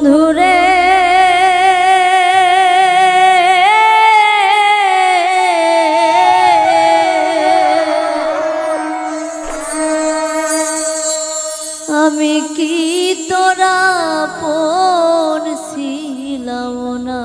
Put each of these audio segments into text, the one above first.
বন্ধুরে আমি কি তোরা পড়ছিলাম না?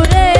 বন্ধুরে